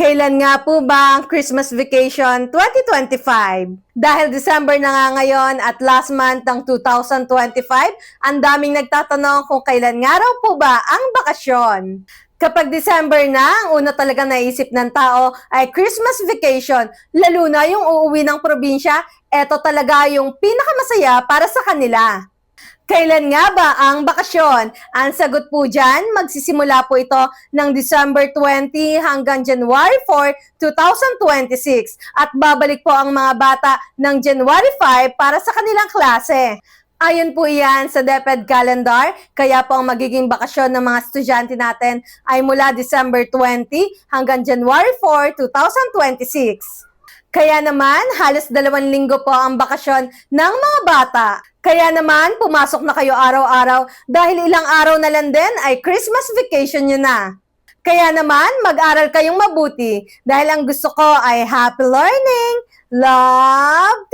Kailan nga po ba ang Christmas vacation 2025? Dahil December na nga ngayon at last month ng 2025, ang daming nagtatanong kung kailan nga raw po ba ang bakasyon. Kapag December na, ang una talaga naisip ng tao ay Christmas vacation, lalo na yung uuwi ng probinsya, eto talaga yung pinakamasaya para sa kanila. Kailan nga ba ang bakasyon? Ang sagot po dyan, magsisimula po ito ng December 20 hanggang January 4, 2026. At babalik po ang mga bata ng January 5 para sa kanilang klase. Ayon po iyan sa DepEd calendar, kaya po ang magiging bakasyon ng mga estudyante natin ay mula December 20 hanggang January 4, 2026. Kaya naman, halos dalawang linggo po ang bakasyon ng mga bata. Kaya naman, pumasok na kayo araw-araw dahil ilang araw na lang din ay Christmas vacation nyo na. Kaya naman, mag-aral kayong mabuti dahil ang gusto ko ay happy learning. Love!